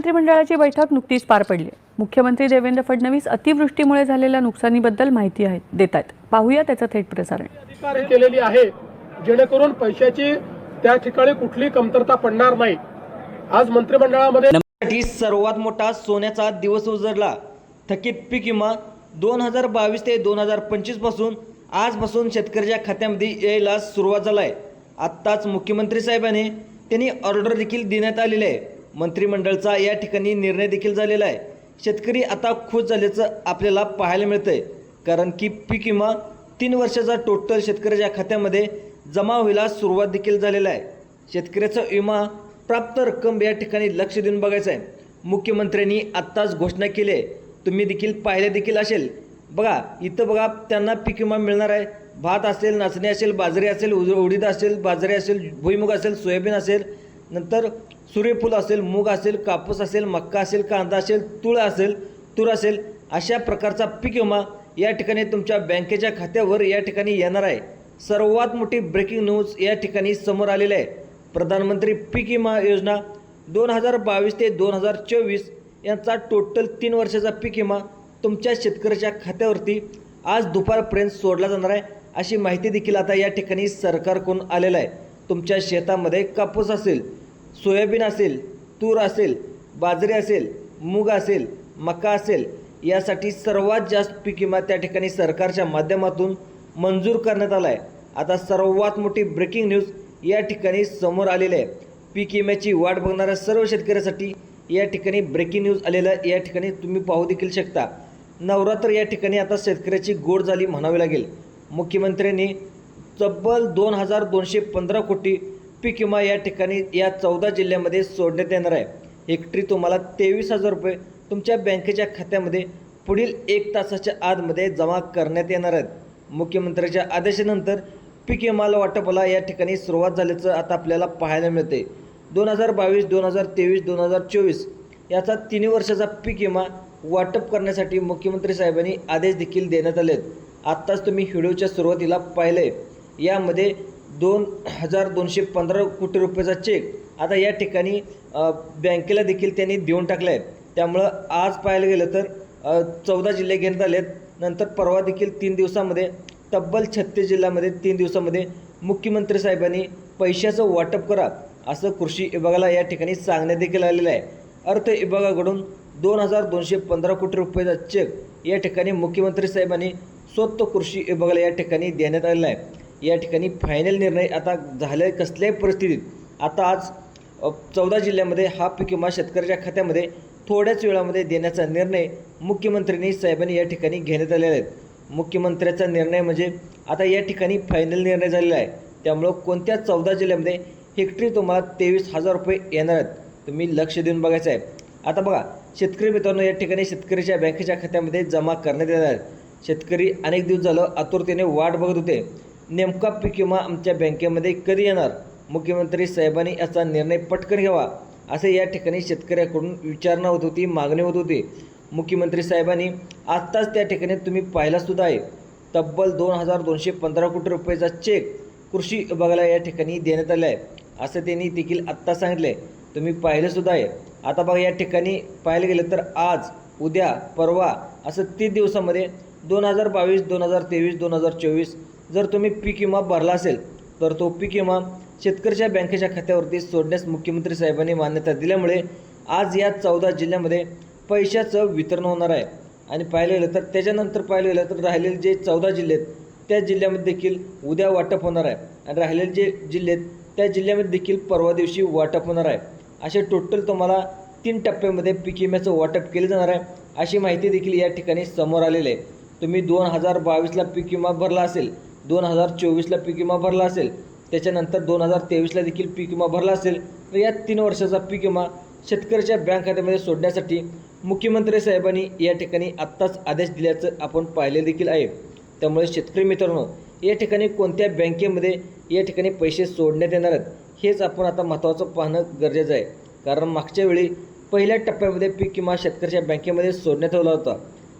मंत्रिमंडळाची बैठक नुकतीच पार पडली. मुख्यमंत्री देवेंद्र फडणवीस अतिवृष्टीमुळे झालेल्या नुकसानीबद्दल माहिती आहे देत आहेत पाहूया त्याचं थेट प्रसारण. अधिकार केलेली आहे जेणेकरून पैशाची त्या ठिकाणी कुठली कमतरता पडणार नाही. आज मंत्रिमंडळामध्ये सर्वात मोठा सोन्याचा दिवस उजळला थकीत पीक विमा दोन हजार बावीस ते दोन हजार पंचवीसपासून आजपासून शेतकऱ्याच्या खात्यामध्ये यायला सुरुवात झाला आहे आत्ताच मुख्यमंत्री साहेबांनी त्यांनी ऑर्डर देखील देण्यात आलेली आहे. मंत्रिमंडळचा या ठिकाणी निर्णय देखील झालेला आहे. शेतकरी आता खुश झाल्याचं आपल्याला पाहायला मिळतंय. कारण की पीक विमा तीन वर्षाचा टोटल शेतकऱ्याच्या खात्यामध्ये जमा व्हायला सुरुवात देखील झालेला आहे. शेतकऱ्याचा विमा प्राप्त रक्कम या ठिकाणी लक्ष देऊन बघायचं आहे मुख्यमंत्र्यांनी आत्ताच घोषणा केली आहे. तुम्ही देखील पाहिले देखील असेल. बघा इथं बघा त्यांना पीक विमा मिळणार आहे. भात असेल नाचणी असेल बाजरी असेल उज- उडीद असेल बाजरी असेल भुईमुग असेल सोयाबीन असेल नंतर सूर्यफूल असेल मूग असेल कापूस असेल मक्का असेल कांदा असेल तूळ असेल तूर असेल अशा प्रकारचा पीक विमा या ठिकाणी तुमच्या बँकेच्या खात्यावर या ठिकाणी येणार आहे. सर्वात मोठी ब्रेकिंग न्यूज या ठिकाणी समोर आलेली आहे. प्रधानमंत्री पीक विमा योजना दोन हजार बावीस ते दोन हजार चोवीस यांचा टोटल तीन वर्षाचा पीक विमा तुमच्या शेतकऱ्याच्या खात्यावरती आज दुपारपर्यंत सोडला जाणार आहे अशी माहिती देखील आता या ठिकाणी सरकारकडून आलेलं आहे. तुमच्या शेतामध्ये कापूस असेल सोयाबीन असेल तूर असेल बाजरी असेल मूग असेल मका असेल यासाठी सर्वात जास्त पीक विमा त्या ठिकाणी सरकारच्या माध्यमातून मंजूर करण्यात आला आहे आता सर्वात मोठी ब्रेकिंग न्यूज या ठिकाणी समोर आलेली आहे. पीक विम्याची वाट बघणाऱ्या सर्व शेतकऱ्यासाठी या ठिकाणी ब्रेकिंग न्यूज आलेलं या ठिकाणी तुम्ही पाहू देखील शकता. नवरात्र या ठिकाणी आता शेतकऱ्याची गोड झाली म्हणावी लागेल. मुख्यमंत्र्यांनी तब्बल दोन हजार दोनशे पंधरा कोटी पीक विमा या ठिकाणी या चौदा जिल्ह्यामध्ये सोडण्यात येणार आहे. हेक्टरी तुम्हाला तेवीस हजार रुपये तुमच्या बँकेच्या खात्यामध्ये पुढील एक तासाच्या आतमध्ये जमा करण्यात येणार आहेत. मुख्यमंत्र्यांच्या आदेशानंतर पीक विमाला वाटपाला या ठिकाणी सुरुवात झाल्याचं आता आपल्याला पाहायला मिळते. दोन हजार बावीस दोन हजार तेवीस दोन हजार चोवीस याचा तिन्ही वर्षाचा पीक विमा वाटप करण्यासाठी मुख्यमंत्री साहेबांनी आदेश देखील देण्यात आले आहेत आत्ताच तुम्ही व्हिडिओच्या सुरुवातीला पाहिलं आहे यामध्ये दोन हजार दोनशे पंधरा कोटी रुपयाचा चेक आता या ठिकाणी बँकेला देखील त्यांनी देऊन टाकला आहे त्यामुळं आज पाहायला गेलं तर चौदा जिल्हे घेण्यात आले आहेत नंतर परवा देखील तीन दिवसामध्ये तब्बल छत्तीस जिल्ह्यामध्ये तीन दिवसामध्ये मुख्यमंत्री साहेबांनी पैशाचं वाटप करा असं कृषी विभागाला या ठिकाणी सांगण्यात देखील आलेलं आहे. अर्थ विभागाकडून दोन हजार दोनशे पंधरा कोटी रुपयाचा चेक या ठिकाणी मुख्यमंत्री साहेबांनी स्वतः कृषी विभागाला या ठिकाणी देण्यात आलेला आहे. या ठिकाणी फायनल निर्णय आता झाले कसल्याही परिस्थितीत. आता आज चौदा जिल्ह्यामध्ये हा पीक विमा शेतकऱ्याच्या खात्यामध्ये थोड्याच वेळामध्ये देण्याचा निर्णय मुख्यमंत्र्यांनी साहेबांनी या ठिकाणी घेण्यात आलेला आहे. मुख्यमंत्र्याचा निर्णय म्हणजे आता या ठिकाणी फायनल निर्णय झालेला आहे. त्यामुळं कोणत्या चौदा जिल्ह्यामध्ये हेक्टरी तुम्हाला तेवीस हजार रुपये येणार आहेत तुम्ही लक्ष देऊन बघायचं आहे आता बघा शेतकरी मित्रांनो या ठिकाणी शेतकऱ्याच्या बँकेच्या खात्यामध्ये जमा करण्यात येणार आहेत. शेतकरी अनेक दिवस झालं आतुरतेने वाट बघत होते. नेमका पीक विमा आमच्या बँकेमध्ये कधी येणार? मुख्यमंत्री साहेबांनी याचा निर्णय पटकन घ्यावा असे या ठिकाणी शेतकऱ्याकडून विचारणा होत होती मागणी होत होती. मुख्यमंत्री साहेबांनी आत्ताच त्या ठिकाणी तुम्ही पाहिलासुद्धा आहे. तब्बल दोन हजार दोनशे पंधरा कोटी रुपयाचा चेक कृषी विभागाला या ठिकाणी देण्यात आला आहे असं त्यांनी देखील आत्ता सांगितलं आहे तुम्ही पाहिलंसुद्धा आहे. आता बघा या ठिकाणी पाहायला गेलं तर आज उद्या परवा असं तीन दिवसामध्ये दोन हजार बावीस दोन हजार तेवीस दोन हजार चोवीस जर तुम्ही पीक विमा भरला असेल तर तो पीक विमा शेतकऱ्याच्या बँकेच्या खात्यावरती सोडण्यास मुख्यमंत्री साहेबांनी मान्यता दिल्यामुळे आज या चौदा जिल्ह्यामध्ये पैशाचं वितरण होणार आहे. आणि पाहिलं गेलं तर त्याच्यानंतर पाहिलं गेलं तर राहिलेले जे चौदा जिल्हे आहेत त्या जिल्ह्यामध्ये देखील उद्या वाटप होणार आहे. आणि राहिलेले जे जिल्हे आहेत त्या जिल्ह्यामध्ये देखील परवा दिवशी वाटप होणार आहे. असे टोटल तुम्हाला तीन टप्प्यामध्ये पीक विम्याचं वाटप केलं जाणार आहे अशी माहिती देखील या ठिकाणी समोर आलेली आहे. तुम्ही दोन हजार बावीसला पीक विमा भरला असेल दोन हजार चोवीसला पीक विमा भरला असेल. त्याच्यानंतर दोन हजार तेवीसला देखील पीक विमा भरला असेल. तर या तीन वर्षाचा पीक विमा शेतकऱ्याच्या बँक खात्यामध्ये सोडण्यासाठी मुख्यमंत्री साहेबांनी या ठिकाणी आत्ताच आदेश दिल्याचं आपण पाहिले देखील आहे. त्यामुळे शेतकरी मित्रांनो या ठिकाणी कोणत्या बँकेमध्ये या ठिकाणी पैसे सोडण्यात येणार आहेत हेच आपण आता महत्त्वाचं पाहणं गरजेचं आहे. कारण मागच्या वेळी पहिल्या टप्प्यामध्ये पीक विमा शेतकऱ्याच्या बँकेमध्ये सोडण्यात आला होता.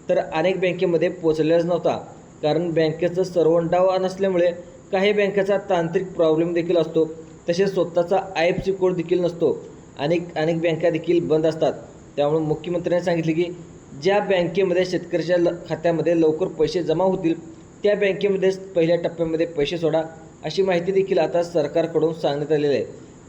तर अनेक बँकेमध्ये पोचलेलाच नव्हता. कारण बँकेचं सर्वंटावा नसल्यामुळे काही बँकेचा तांत्रिक प्रॉब्लेम देखील असतो. तसेच स्वतःचा आय एफ सी कोड देखील नसतो. अनेक अनेक बँका देखील बंद असतात. त्यामुळे मुख्यमंत्र्यांनी सांगितले की ज्या बँकेमध्ये शेतकऱ्याच्या ल खात्यामध्ये लवकर पैसे जमा होतील त्या बँकेमध्येच पहिल्या टप्प्यामध्ये पैसे सोडा अशी माहिती देखील आता सरकारकडून सांगण्यात आलेली आहे.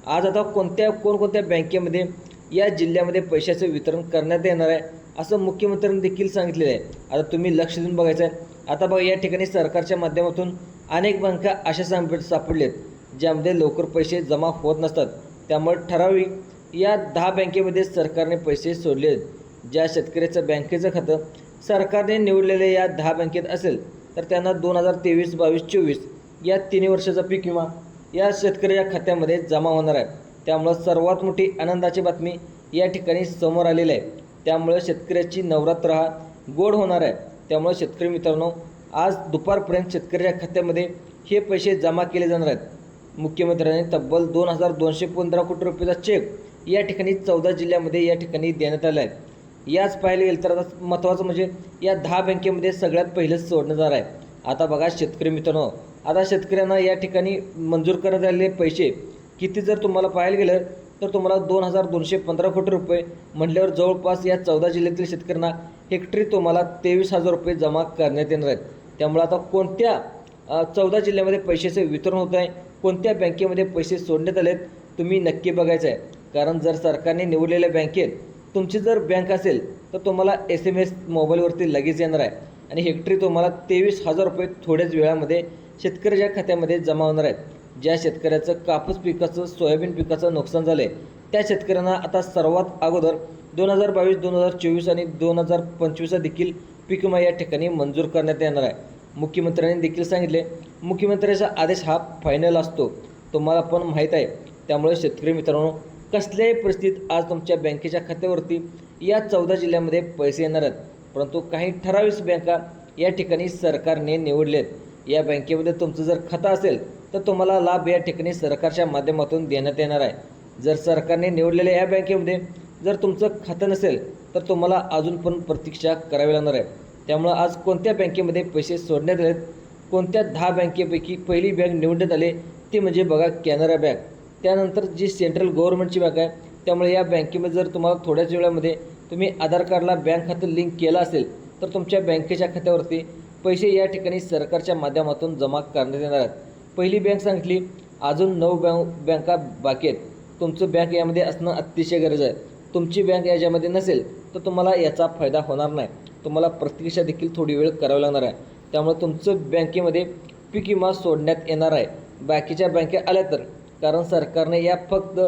आज आता कोणत्या कोणकोणत्या बँकेमध्ये या जिल्ह्यामध्ये पैशाचं वितरण करण्यात येणार आहे असं मुख्यमंत्र्यांनी देखील सांगितलेलं आहे. आता तुम्ही लक्ष देऊन बघायचं आहे. आता बघा या ठिकाणी सरकारच्या माध्यमातून अनेक बँका अशा साप सापडलेत ज्यामध्ये लवकर पैसे जमा होत नसतात. त्यामुळे ठराविक या दहा बँकेमध्ये सरकारने पैसे सोडले आहेत ज्या शेतकऱ्याचं बँकेचं खातं सरकारने निवडलेले या दहा बँकेत असेल तर त्यांना दोन हजार तेवीस बावीस चोवीस या तिन्ही वर्षाचा पीक विमा या शेतकऱ्याच्या खात्यामध्ये जमा होणार आहे. त्यामुळं सर्वात मोठी आनंदाची बातमी या ठिकाणी समोर आलेली आहे. त्यामुळे शेतकऱ्याची नवरात्र हा गोड होणार आहे. त्यामुळे शेतकरी मित्रांनो आज दुपारपर्यंत शेतकऱ्याच्या खात्यामध्ये हे पैसे जमा केले जाणार आहेत. मुख्यमंत्र्यांनी तब्बल दोन हजार दोनशे पंधरा कोटी रुपयाचा चेक या ठिकाणी चौदा जिल्ह्यामध्ये या ठिकाणी देण्यात आला आहे. याच पाहायला गेलं तर आता महत्त्वाचं म्हणजे या दहा बँकेमध्ये सगळ्यात पहिलंच सोडण्यात जाणार आहे. आता बघा शेतकरी मित्रांनो आता शेतकऱ्यांना या ठिकाणी मंजूर करण्यात आलेले पैसे किती जर तुम्हाला पाहायला गेलं तर तुम्हाला दोन हजार दोनशे पंधरा कोटी रुपये म्हटल्यावर जवळपास या चौदा जिल्ह्यातील शेतकऱ्यांना हेक्टरी तुम्हाला तेवीस हजार रुपये जमा करण्यात येणार आहेत. त्यामुळे आता कोणत्या चौदा जिल्ह्यामध्ये पैशाचे वितरण होत आहे कोणत्या बँकेमध्ये पैसे सोडण्यात आले आहेत तुम्ही नक्की बघायचं आहे. कारण जर सरकारने निवडलेल्या बँकेत तुमची जर बँक असेल तर तुम्हाला एस एम एस मोबाईलवरती लगेच येणार आहे. आणि हेक्टरी तुम्हाला तेवीस हजार रुपये थोड्याच वेळामध्ये शेतकऱ्याच्या खात्यामध्ये जमा होणार आहेत. ज्या शेतकऱ्याचं कापूस पिकाचं सोयाबीन पिकाचं नुकसान झालं आहे त्या शेतकऱ्यांना आता सर्वात अगोदर दोन हजार बावीस दोन हजार चोवीस आणि दोन हजार पंचवीसचा देखील पीक विमा या ठिकाणी मंजूर करण्यात येणार आहे. मुख्यमंत्र्यांनी देखील सांगितले मुख्यमंत्र्याचा आदेश हा फायनल असतो तुम्हाला पण माहीत आहे. त्यामुळे शेतकरी मित्रांनो कसल्याही परिस्थितीत आज तुमच्या बँकेच्या खात्यावरती या चौदा जिल्ह्यामध्ये पैसे येणार आहेत. परंतु काही ठराविक बँका या ठिकाणी सरकारने निवडलेत. आहेत या बँकेमध्ये तुमचं जर खातं असेल तर तुम्हाला लाभ या ठिकाणी सरकारच्या माध्यमातून देण्यात येणार आहे. जर सरकारने निवडलेल्या या बँकेमध्ये जर तुमचं खातं नसेल तर तुम्हाला अजून पण प्रतीक्षा करावी लागणार आहे. त्यामुळं आज कोणत्या बँकेमध्ये पैसे सोडण्यात आलेत कोणत्या दहा बँकेपैकी पहिली बँक निवडण्यात आली ती म्हणजे बघा कॅनरा बँक. त्यानंतर जी सेंट्रल गव्हर्नमेंटची बँक आहे त्यामुळे या बँकेमध्ये जर तुम्हाला थोड्याच वेळामध्ये तुम्ही आधार कार्डला बँक खातं लिंक केलं असेल तर तुमच्या बँकेच्या खात्यावरती पैसे या ठिकाणी सरकारच्या माध्यमातून जमा करण्यात येणार आहेत. पहिली बँक सांगितली अजून नऊ बँक बँका बाकी आहेत. तुमचं बँक यामध्ये असणं अतिशय गरज आहे. तुमची बँक याच्यामध्ये नसेल तर तुम्हाला याचा फायदा होणार नाही. तुम्हाला प्रतीक्षा देखील थोडी वेळ करावी लागणार आहे. त्यामुळे तुमचं बँकेमध्ये पीक विमा सोडण्यात येणार आहे. बाकीच्या बँका आल्या तर कारण सरकारने या फक्त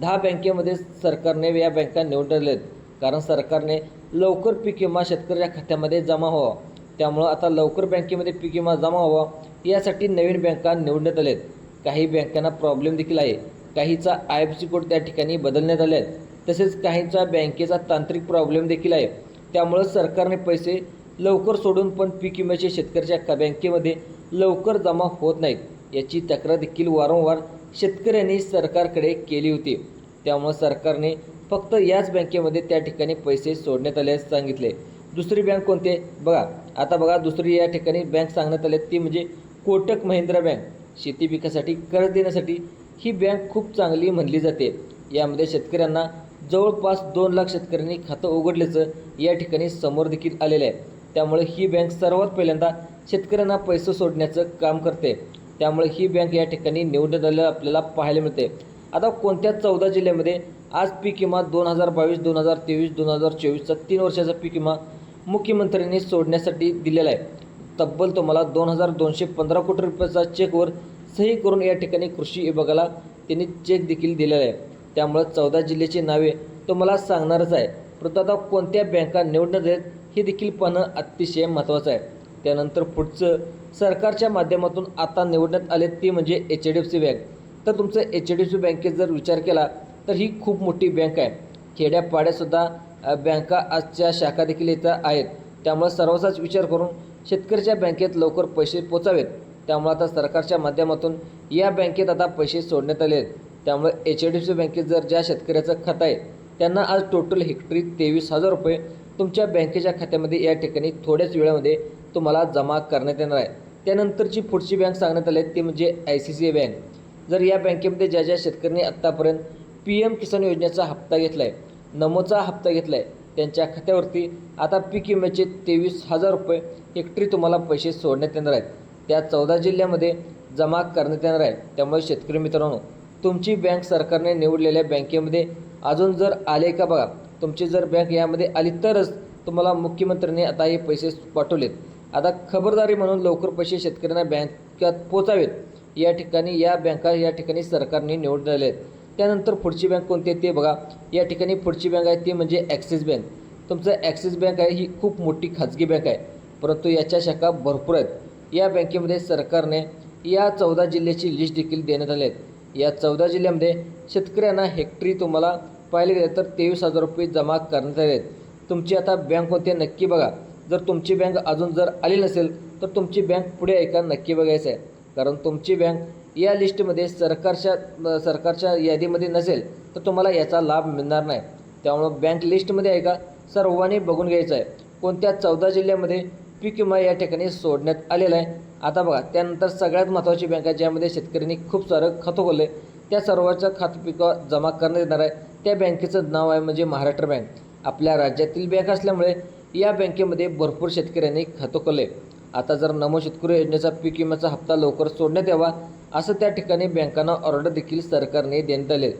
दहा बँकेमध्ये सरकारने या बँका निवडलेल्या आहेत कारण सरकारने लवकर पीक विमा शेतकऱ्याच्या खात्यामध्ये जमा व्हावा. त्यामुळं आता लवकर बँकेमध्ये पीक विमा जमा व्हावा यासाठी नवीन बँका निवडण्यात आल्या आहेत काही बँकांना प्रॉब्लेम देखील आहे. काहीचा आय एफ सी कोड त्या ठिकाणी बदलण्यात आले आहेत तसेच काहींचा बँकेचा तांत्रिक प्रॉब्लेम देखील आहे. त्यामुळं सरकारने पैसे लवकर सोडून पण पीक विम्याचे शेतकऱ्याच्या का बँकेमध्ये लवकर जमा होत नाहीत. याची तक्रार देखील वारंवार शेतकऱ्यांनी सरकारकडे केली होती. त्यामुळं सरकारने फक्त याच बँकेमध्ये त्या ठिकाणी पैसे सोडण्यात आल्यास सांगितले दुसरी बँक कोणती आहे? बघा आता बघा दुसरी या ठिकाणी बँक सांगण्यात आली ती म्हणजे कोटक महिंद्रा बँक. शेती पिकासाठी कर्ज देण्यासाठी ही बँक खूप चांगली म्हणली जाते. यामध्ये शेतकऱ्यांना जवळपास दोन लाख शेतकऱ्यांनी खातं उघडल्याचं या ठिकाणी समोर देखील आलेलं आहे. त्यामुळे ही बँक सर्वात पहिल्यांदा शेतकऱ्यांना पैसे सोडण्याचं काम करते. त्यामुळे ही बँक या ठिकाणी निवडण्यात आलेलं आपल्याला पाहायला मिळते. आता कोणत्या चौदा जिल्ह्यामध्ये आज पीक विमा दोन हजार बावीस दोन हजार तेवीस दोन हजार चोवीसचा तीन वर्षाचा पीक विमा मुख्यमंत्र्यांनी सोडण्यासाठी दिलेला आहे. तब्बल तुम्हाला दोन हजार दोनशे पंधरा कोटी रुपयाचा चेकवर सही करून या ठिकाणी कृषी विभागाला त्यांनी चेक देखील दिलेला आहे. त्यामुळं चौदा जिल्ह्याची नावे तुम्हाला सांगणारच आहे. परंतु आता कोणत्या बँका निवडण्यात आहेत हे देखील पाहणं अतिशय महत्त्वाचं आहे. त्यानंतर पुढचं सरकारच्या माध्यमातून आता निवडण्यात आले ते म्हणजे H D F C bank. तर तुमचं एच डी एफ सी बँकेत जर विचार केला तर ही खूप मोठी बँक आहे. खेड्यापाड्यासुद्धा बँका आजच्या शाखा देखील इथं आहेत. त्यामुळे सर्वांचाच विचार करून शेतकऱ्याच्या बँकेत लवकर पैसे पोचावेत. त्यामुळे आता सरकारच्या माध्यमातून या बँकेत आता पैसे सोडण्यात आले आहेत त्यामुळे एच डी एफ सी बँकेत जर ज्या शेतकऱ्याचं खातं आहे त्यांना आज टोटल हेक्टरी तेवीस हजार रुपये तुमच्या बँकेच्या खात्यामध्ये या ठिकाणी थोड्याच वेळामध्ये तुम्हाला जमा करण्यात येणार आहे. त्यानंतरची पुढची बँक सांगण्यात आली आहे ती म्हणजे I C C I bank जर या बँकेमध्ये ज्या ज्या शेतकऱ्यांनी आत्तापर्यंत पी एम किसान योजनेचा हप्ता घेतला आहे नमोचा हप्ता घेतला आहे त्यांच्या खात्यावरती आता पीक विम्याचे तेवीस हजार रुपये हेक्टरी तुम्हाला पैसे सोडण्यात येणार आहेत. त्या चौदा जिल्ह्यामध्ये जमा करण्यात येणार आहे. त्यामुळे शेतकरी मित्रांनो तुमची बँक सरकारने निवडलेल्या बँकेमध्ये अजून जर आले का बघा तुमची जर बँक यामध्ये आली तरच तुम्हाला मुख्यमंत्र्यांनी आता हे पैसे पाठवलेत. आता खबरदारी म्हणून लवकर पैसे शेतकऱ्यांना बँकात पोचावेत. या ठिकाणी या बँका या ठिकाणी सरकारने निवडलेल्या आहेत. त्यानंतर पुढची बँक कोणती आहे ते बघा. या ठिकाणी पुढची बँक आहे ती म्हणजे ॲक्सिस बँक. तुमचं ॲक्सिस बँक आहे ही खूप मोठी खाजगी बँक आहे. परंतु याच्या शाखा भरपूर आहेत. या बँकेमध्ये सरकारने या चौदा जिल्ह्याची लिस्ट देखील देण्यात आली आहेत या चौदा जिल्ह्यामध्ये शेतकऱ्यांना हेक्टरी तुम्हाला पाहिले गेले तर तेवीस हजार रुपये जमा करण्यात आले आहेत. तुमची आता बँक कोणती आहे नक्की बघा. जर तुमची बँक अजून जर आली नसेल तर तुमची बँक पुढे ऐका नक्की बघायचं आहे. कारण तुमची बँक या लिस्टमध्ये सरकारच्या सरकारच्या यादीमध्ये नसेल तर तुम्हाला याचा लाभ मिळणार नाही. त्यामुळं बँक लिस्टमध्ये ऐका सर्वांनी बघून घ्यायचं आहे. कोणत्या चौदा जिल्ह्यामध्ये पीक विमा या ठिकाणी सोडण्यात आलेला आहे? आता बघा त्यानंतर सगळ्यात महत्त्वाची बँक आहे ज्यामध्ये शेतकऱ्यांनी खूप सारं खातं खोललं आहे त्या सर्वांचं खातं पिकं जमा करण्यात येणार आहे. त्या बँकेचं नाव आहे म्हणजे महाराष्ट्र बँक. आपल्या राज्यातील बँक असल्यामुळे या बँकेमध्ये भरपूर शेतकऱ्यांनी खातं खोलले आता जर नमो शेतकरी योजनेचा पीक विम्याचा हप्ता लवकर सोडण्यात यावा असं त्या ठिकाणी बँकांना ऑर्डर देखील सरकारने देण्यात आले.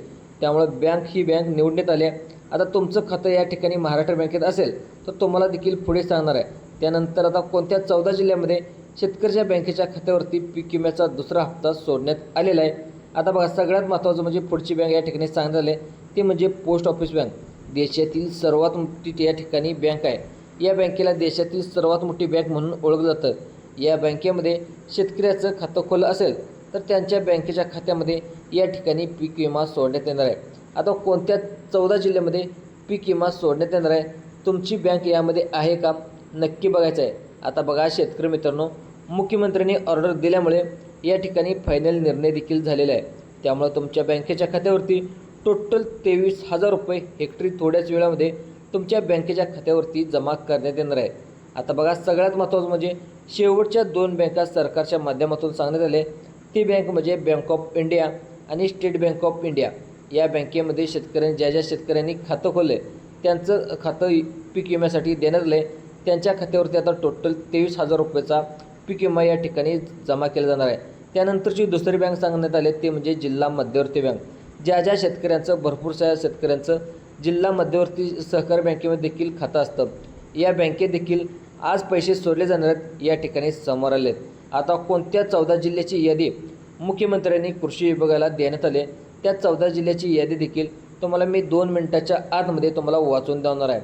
त्यामुळे बँक ही बँक निवडण्यात आली आहे. आता तुमचं खातं या ठिकाणी महाराष्ट्र बँकेत असेल तर तुम्हाला देखील पुढे सांगणार आहे. त्यानंतर आता कोणत्या चौदा जिल्ह्यामध्ये शेतकऱ्याच्या बँकेच्या खात्यावरती पीक विम्याचा दुसरा हप्ता सोडण्यात आलेला आहे. आता बघा सगळ्यात महत्त्वाचं म्हणजे पुढची बँक या ठिकाणी सांगण्यात आले ते म्हणजे पोस्ट ऑफिस बँक. देशातील सर्वात मोठी या ठिकाणी बँक आहे. या बँकेला देशातील सर्वात मोठी बँक म्हणून ओळखलं जातं. या बँकेमध्ये शेतकऱ्याचं खातं खोलं असेल तर त्यांच्या बँकेच्या खात्यामध्ये या ठिकाणी पीक विमा सोडण्यात येणार आहे. आता कोणत्या चौदा जिल्ह्यामध्ये पीक विमा सोडण्यात येणार आहे? तुमची बँक यामध्ये आहे का? नक्की बघायचं आहे. आता बघा शेतकरी मित्रांनो मुख्यमंत्र्यांनी ऑर्डर दिल्यामुळे या ठिकाणी फायनल निर्णय देखील झालेला आहे. त्यामुळे तुमच्या बँकेच्या खात्यावरती टोटल तेवीस हजार रुपये हेक्टरी थोड्याच वेळामध्ये तुमच्या बँकेच्या खात्यावरती जमा करण्यात येणार आहे. आता बघा सगळ्यात महत्त्वाचं म्हणजे शेवटच्या दोन बँका सरकारच्या माध्यमातून सांगण्यात आले ती बँक म्हणजे बँक ऑफ इंडिया आणि स्टेट बँक ऑफ इंडिया या बँकेमध्ये शेतकऱ्यांनी ज्या ज्या शेतकऱ्यांनी खातं खोललं त्यांचं खातं पीक विम्यासाठी देण्यात आलं आहे त्यांच्या खात्यावरती आता टोटल तेवीस हजार रुपयाचा पीक विमा या ठिकाणी जमा केला जाणार आहे. त्यानंतरची दुसरी बँक सांगण्यात आले ते म्हणजे जिल्हा मध्यवर्ती बँक ज्या ज्या शेतकऱ्यांचं भरपूरशा शेतकऱ्यांचं जिल्हा मध्यवर्ती सहकारी बँकेमध्ये देखील खातं असतं या बँकेत देखील आज पैसे सोडले जाणार आहेत या ठिकाणी समोर आले आहेत. आता कोणत्या चौदा जिल्ह्याची यादी मुख्यमंत्र्यांनी कृषी विभागाला देण्यात आले त्या चौदा जिल्ह्याची यादी देखील तुम्हाला मी दोन मिनटाच्या आतमध्ये तुम्हाला वाचून देणार आहे.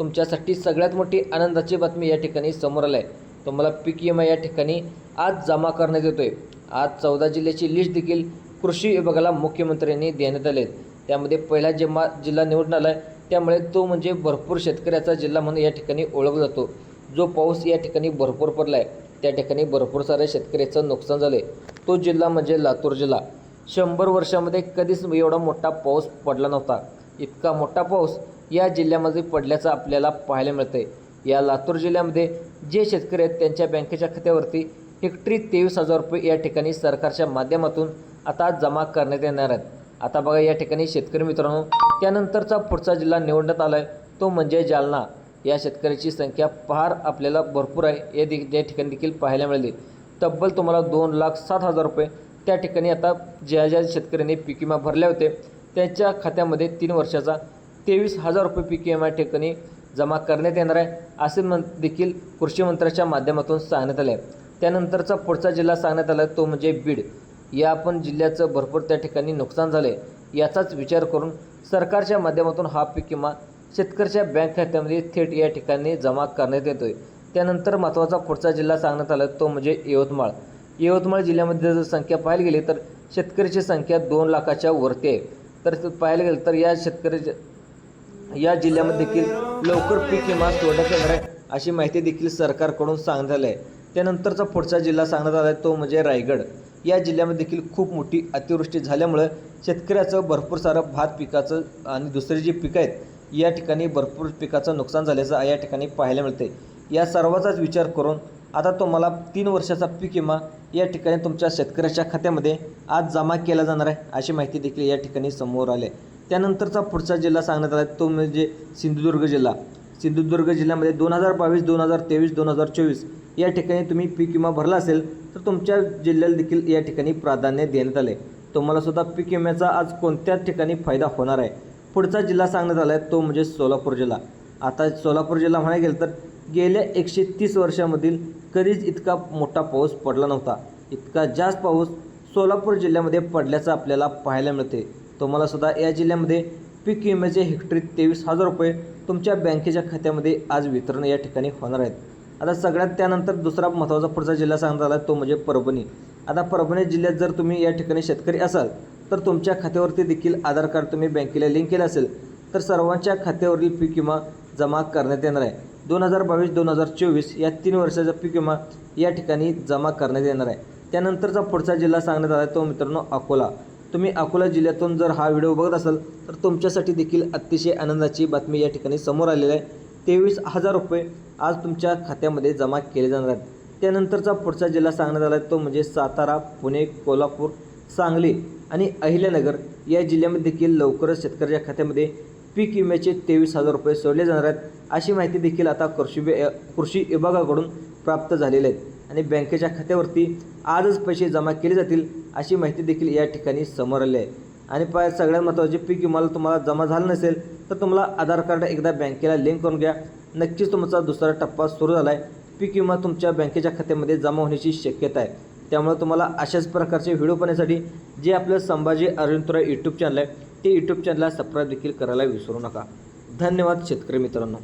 तुमच्यासाठी सगळ्यात मोठी आनंदाची बातमी या ठिकाणी समोर आली आहे तुम्हाला पीक विमा या ठिकाणी आज जमा करण्यात येतो आहे आज चौदा जिल्ह्याची लिस्ट देखील कृषी विभागाला मुख्यमंत्र्यांनी देण्यात आले त्यामध्ये पहिला जेव्हा जिल्हा निवडून आला आहे त्यामुळे तो म्हणजे भरपूर शेतकऱ्याचा जिल्हा म्हणून या ठिकाणी ओळखला जातो. जो पाऊस या ठिकाणी भरपूर पडला आहे त्या ठिकाणी भरपूर साऱ्या शेतकऱ्याचं नुकसान झालं आहे तो जिल्हा म्हणजे लातूर जिल्हा. शंभर वर्षामध्ये कधीच एवढा मोठा पाऊस पडला नव्हता. इतका मोठा पाऊस या जिल्ह्यामध्ये पडल्याचं आपल्याला पाहायला मिळतं आहे या लातूर जिल्ह्यामध्ये जे शेतकरी आहेत त्यांच्या बँकेच्या खात्यावरती हेक्टरी तेवीस हजार रुपये या ठिकाणी सरकारच्या माध्यमातून आता जमा करण्यात येणार आहेत. आता बघा या ठिकाणी शेतकरी मित्रांनो त्यानंतरचा पुढचा जिल्हा निवडण्यात आला आहे तो म्हणजे जालना. या शेतकऱ्याची संख्या फार आपल्याला भरपूर आहे. या दे या ठिकाणी देखील पाहायला मिळाली. तब्बल तुम्हाला दोन लाख सात हजार रुपये त्या ठिकाणी आता ज्या ज्या शेतकऱ्यांनी पीक विमा भरले होते त्यांच्या खात्यामध्ये तीन वर्षाचा तेवीस हजार रुपये पीक विमा ठिकाणी जमा करण्यात येणार आहे असे मन देखील कृषी मंत्र्याच्या माध्यमातून सांगण्यात आले आहे. त्यानंतरचा पुढचा जिल्हा सांगण्यात आला तो म्हणजे बीड. या पण जिल्ह्याचं भरपूर त्या ठिकाणी नुकसान झालं आहे याचाच विचार करून सरकारच्या माध्यमातून हा पीक विमा शेतकऱ्याच्या बँक खात्यामध्ये थेट या ठिकाणी जमा करण्यात येतो आहे त्यानंतर महत्त्वाचा पुढचा जिल्हा सांगण्यात आला तो म्हणजे यवतमाळ. यवतमाळ जिल्ह्यामध्ये जर संख्या पाहायला गेली तर शेतकऱ्याची संख्या दोन लाखाच्या वरती आहे. तर पाहायला गेलं तर या शेतकऱ्याच्या या जिल्ह्यामध्ये देखील लवकर पीक विमा सोडण्यात येणार आहे अशी माहिती देखील सरकारकडून सांगण्यात आली आहे. त्यानंतरचा पुढचा जिल्हा सांगण्यात आला आहे तो म्हणजे रायगड. या जिल्ह्यामध्ये देखील खूप मोठी अतिवृष्टी झाल्यामुळं शेतकऱ्याचं भरपूर सारं भात पिकाचं आणि दुसरी जी पिकं आहेत या ठिकाणी भरपूर पिकाचं नुकसान झाल्याचं या ठिकाणी पाहायला मिळते या सर्वाचाच विचार करून आता तुम्हाला तीन वर्षाचा पीक विमा या ठिकाणी तुमच्या शेतकऱ्याच्या खात्यामध्ये आज जमा केला जाणार आहे अशी माहिती देखील या ठिकाणी समोर आली आहे. त्यानंतरचा पुढचा जिल्हा सांगण्यात आला तो म्हणजे सिंधुदुर्ग जिल्हा. सिंधुदुर्ग जिल्ह्यामध्ये दोन हजार बावीस दोन हजार तेवीस दोन हजार चोवीस या ठिकाणी तुम्ही पीक विमा भरला असेल तर तुमच्या जिल्ह्याला देखील या ठिकाणी प्राधान्य देण्यात आले तुम्हाला सुद्धा पीक विम्याचा आज कोणत्या ठिकाणी फायदा होणार आहे? पुढचा जिल्हा सांगण्यात आला आहे तो म्हणजे सोलापूर जिल्हा. आता सोलापूर जिल्हा म्हणायला गेलं तर गेल्या एकशे तीस वर्षामधील कधीच इतका मोठा पाऊस पडला नव्हता. इतका जास्त पाऊस सोलापूर जिल्ह्यामध्ये पडल्याचं आपल्याला पाहायला मिळते तुम्हाला सुद्धा या जिल्ह्यामध्ये पीक विम्याचे हेक्टरी तेवीस हजार रुपये तुमच्या बँकेच्या खात्यामध्ये आज वितरण या ठिकाणी होणार आहेत. आता सगळ्यात त्यानंतर दुसरा महत्त्वाचा पुढचा जिल्हा सांगण्यात आला तो म्हणजे परभणी. आता परभणी जिल्ह्यात जर तुम्ही या ठिकाणी शेतकरी असाल तर तुमच्या खात्यावरती देखील आधार कार्ड तुम्ही बँकेला लिंक केलं असेल तर सर्वांच्या खात्यावरील पीक विमा जमा करण्यात येणार आहे. दोन हजार बावीस दोन हजार चोवीस या तीन वर्षाचा पीक विमा या ठिकाणी जमा करण्यात येणार आहे. त्यानंतरचा पुढचा जिल्हा सांगण्यात आला आहे तो मित्रांनो अकोला. तुम्ही अकोला जिल्ह्यातून जर हा व्हिडिओ बघत असाल तर तुमच्यासाठी देखील अतिशय आनंदाची बातमी या ठिकाणी समोर आलेली आहे. तेवीस हजार रुपये आज तुमच्या खात्यामध्ये जमा केले जाणार आहेत. त्यानंतरचा पुढचा जिल्हा सांगण्यात आला आहे तो म्हणजे सातारा पुणे कोल्हापूर सांगली आणि अहिल्यानगर या जिल्ह्यामध्ये देखील लवकरच शेतकऱ्याच्या खात्यामध्ये पीक विम्याचे तेवीस हजार रुपये सोडले जाणार आहेत. अशी माहिती देखील आता कृषी कृषी विभागाकडून प्राप्त झालेली आहेत आणि बँकेच्या खात्यावरती आजच पैसे जमा केले जातील अशी माहिती देखील या ठिकाणी समोर आली आहे. आणि पाय सगळ्यात महत्त्वाचे पीक विमाला तुम्हाला जमा झालं नसेल तर तुम्हाला आधार कार्ड एकदा बँकेला लिंक करून घ्या. नक्कीच तुमचा दुसरा टप्पा सुरू झाला आहे पीक विमा तुमच्या बँकेच्या खात्यामध्ये जमा होण्याची शक्यता आहे. त्यामुळे तुम्हाला अशाच प्रकारचे व्हिडिओ पाहण्यासाठी जे आपलं संभाजी अरविंदपुरा यूट्यूब चॅनल आहे ते यूट्यूब चॅनलला सबस्क्राईब देखील करायला विसरू नका. धन्यवाद शेतकरी मित्रांनो.